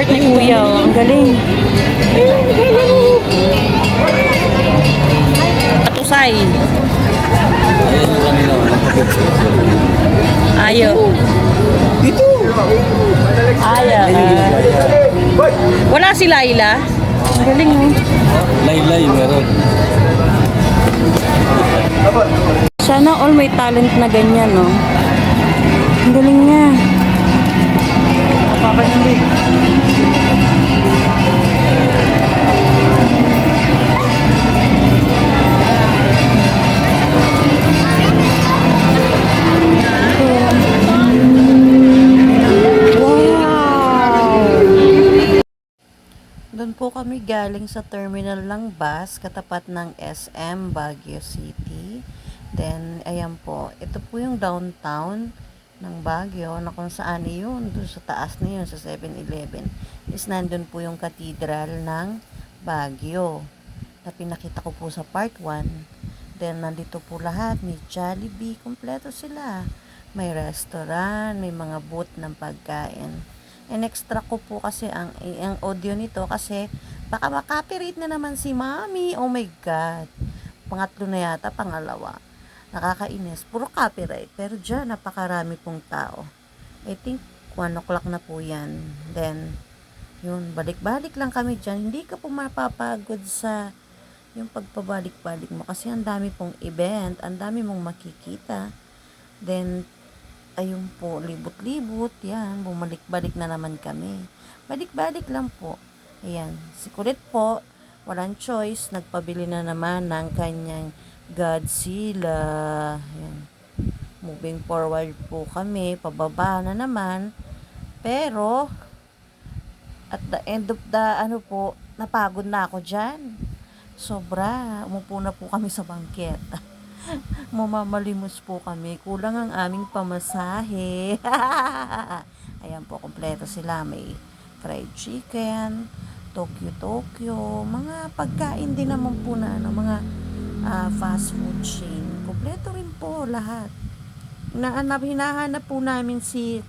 effort ni Kuya. Oh. Ang galing. Patusay. Ayo. Dito! Ayaw. Wala si Laila. Ang galing oh. Laylay, meron. Sana all may talent na ganyan, no? Ang galing niya. Papakindi. Po kami galing sa terminal ng bus katapat ng SM Baguio City. Then, ayan po, ito po yung downtown ng Baguio na kung saan yun, doon sa taas na yun, sa 7-Eleven, is nandun po yung katedral ng Baguio na pinakita ko po sa part 1. Then, nandito po lahat, may Jollibee, kompleto sila. May restaurant, may mga booth ng pagkain. And extra ko po kasi ang, ang audio nito kasi baka makapirate na naman si Mami. Oh my God. Pangatlo na yata, pangalawa. Nakakainis. Puro copyright. Pero dyan, napakarami pong tao. I think 1 o'clock na po yan. Then, yun, balik-balik lang kami dyan. Hindi ka po mapapagod sa yung pagpabalik-balik mo. Kasi ang dami pong event, ang dami mong makikita. Then, ayun po, libot-libot, yan, bumalik-balik na naman kami. Balik-balik lang po. Ayan, si Kulit po, walang choice, nagpabili na naman ng kanyang Godzilla. Ayan. Moving forward po kami, pababa na naman. Pero, at the end of the, ano po, napagod na ako dyan. Sobra, umupo na po kami sa bangketa. Mamamalimos po kami. Kulang ang aming pamasahe. Ayan po, kompleto sila. May fried chicken, Tokyo Tokyo, mga pagkain din naman po na ano, mga ah, fast food chain. Kompleto rin po lahat. Naanap, hinahanap po namin si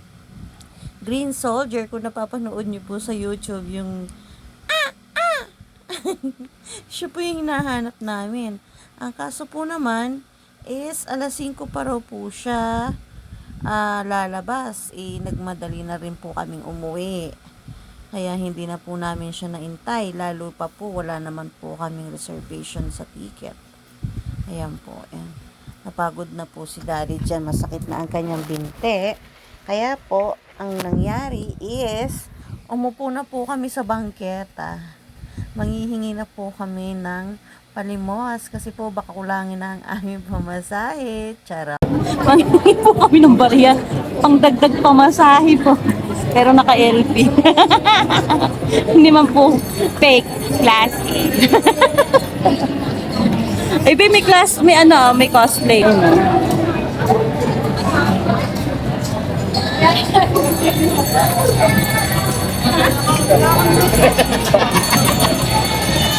Green Soldier kung napapanood niyo po sa YouTube yung ah, ah! siya po yung hinahanap namin. Ang kaso po naman is alas 5 pa raw po siya ah, lalabas. Eh, nagmadali na rin po kaming umuwi. Kaya hindi na po namin siya naintay. Lalo pa po, wala naman po kaming reservation sa ticket. Ayan po. Ayan. Napagod na po si daddy dyan. Masakit na ang kanyang binte. Kaya po, ang nangyari is, umupo na po kami sa bangketa. Manghihingi na po kami ng palimos kasi po baka kulangin na ang aming pamasahe. Charot. Manghihingi po kami ng barya. Pangdagdag pamasahe po. Pero naka-LP. Hindi man po fake. Class A. Ay, babe, may class, may ano, may cosplay.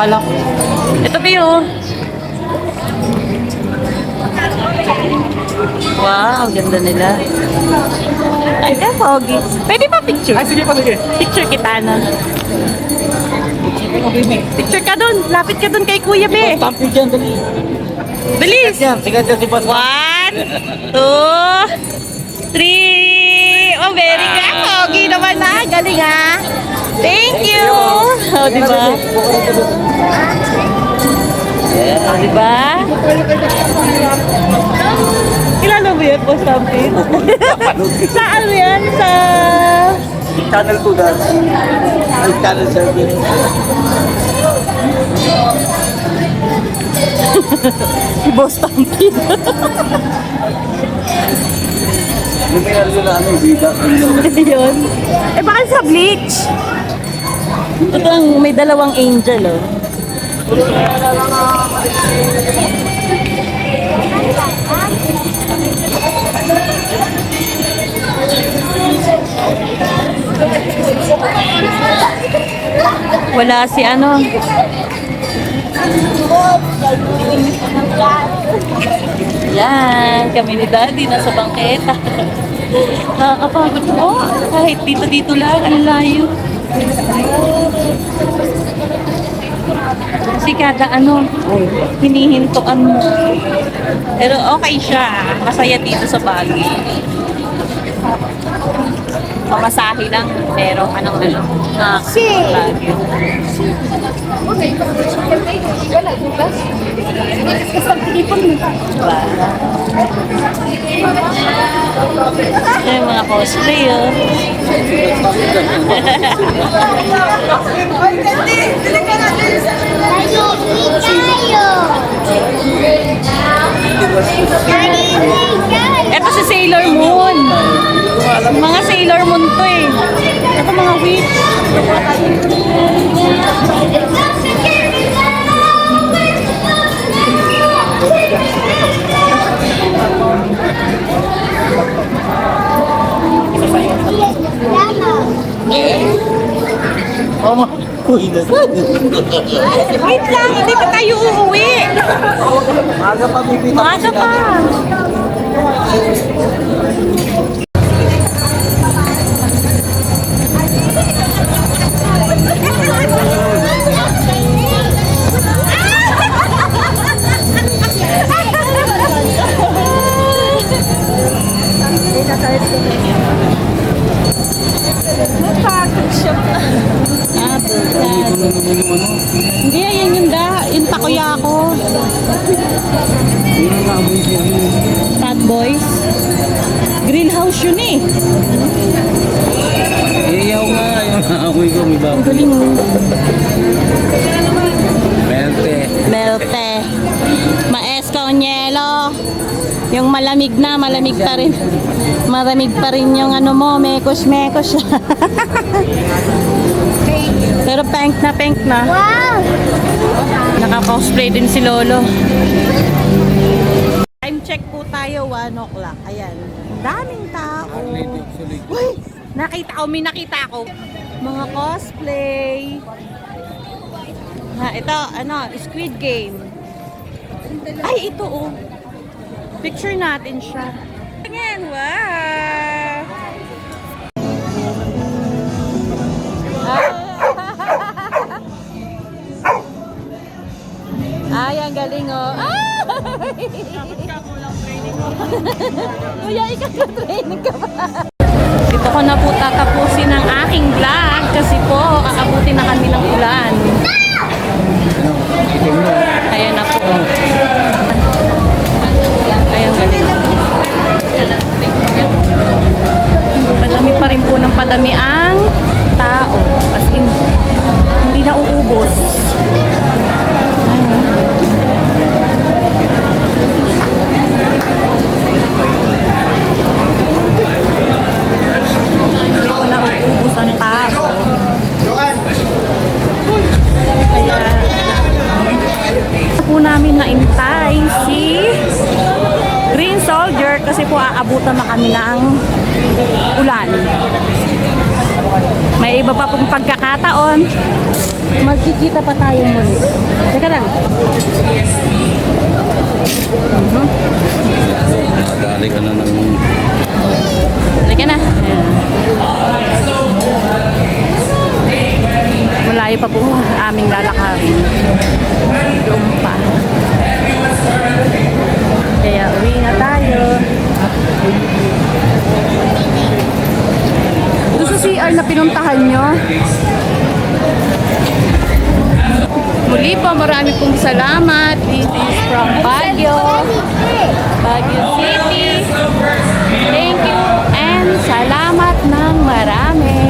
Kala ko. Ito ba yun? Wow, ganda nila. Ay, eh, pogi. Pwede ba picture? Ay, sige pa, sige. Picture kita na. May. Picture ka dun. Lapit ka dun kay Kuya Be. Tampi dyan, dali. Bilis! Sige dyan si Boss. One, two, three. Oh, very good. Pogi naman na. Galing ha. Thank you. Oh, di ba? Oh, di ba? Kilala mo yan, Boss Tampin? Saan mo yan? Sa... Channel 2 dahil. Ay, channel 7. Si Boss Tampin. Luminar yun na ano, bida. Yun. Eh, bakit sa bleach? Ito ang may dalawang angel, oh. Wala si ano. Yan, kami ni Daddy nasa bangketa. Nakakapagod po. Kahit dito-dito lang, ang layo. Kasi kada ano, hinihintuan mo. Pero okay siya. Masaya dito sa Baguio. Pamasahe lang, pero anong ano, na Baguio. Yung mga cosplay, oh. Ito si Sailor Moon. Mga Sailor Moon to eh. Ito mga witch. Wait lang, hindi pa tayo uuwi. Aga pa, bibita. Maaga pa. Napagod Fat Boys. Greenhouse yun eh. Iyaw nga, yung naamoy ko, may bago. Ang galing mo. Mente. Melte. Maeska Onyelo. Yung malamig na, malamig pa rin. Malamig pa rin yung ano mo, mekos-mekos siya. Pero pink na pink na. Wow! Naka-cosplay din si Lolo. Tayo, 1 o'clock. Ayan. Ang daming tao. Uy! Nakita ko, may nakita ko. Mga cosplay. Ha, ito, ano, Squid Game. Ay, ito oh. Picture natin siya. Tingin, wow! Ay, ang galing oh. Ay! Kuya, ikaw na training ka ba? Dito ko na po tatapusin ang aking vlog kasi po aabutin na kami ng ulan. Ayan kami ng ulan. May iba pa pong pagkakataon. Magkikita pa tayo muli. Teka lang. Dali ka na ng... Halika na. Malayo pa po ang aming lalakarin. Doon pa. Kaya uwi na pinuntahan nyo. Muli po, marami pong salamat. This is from Baguio. Baguio City. Thank you and salamat ng marami.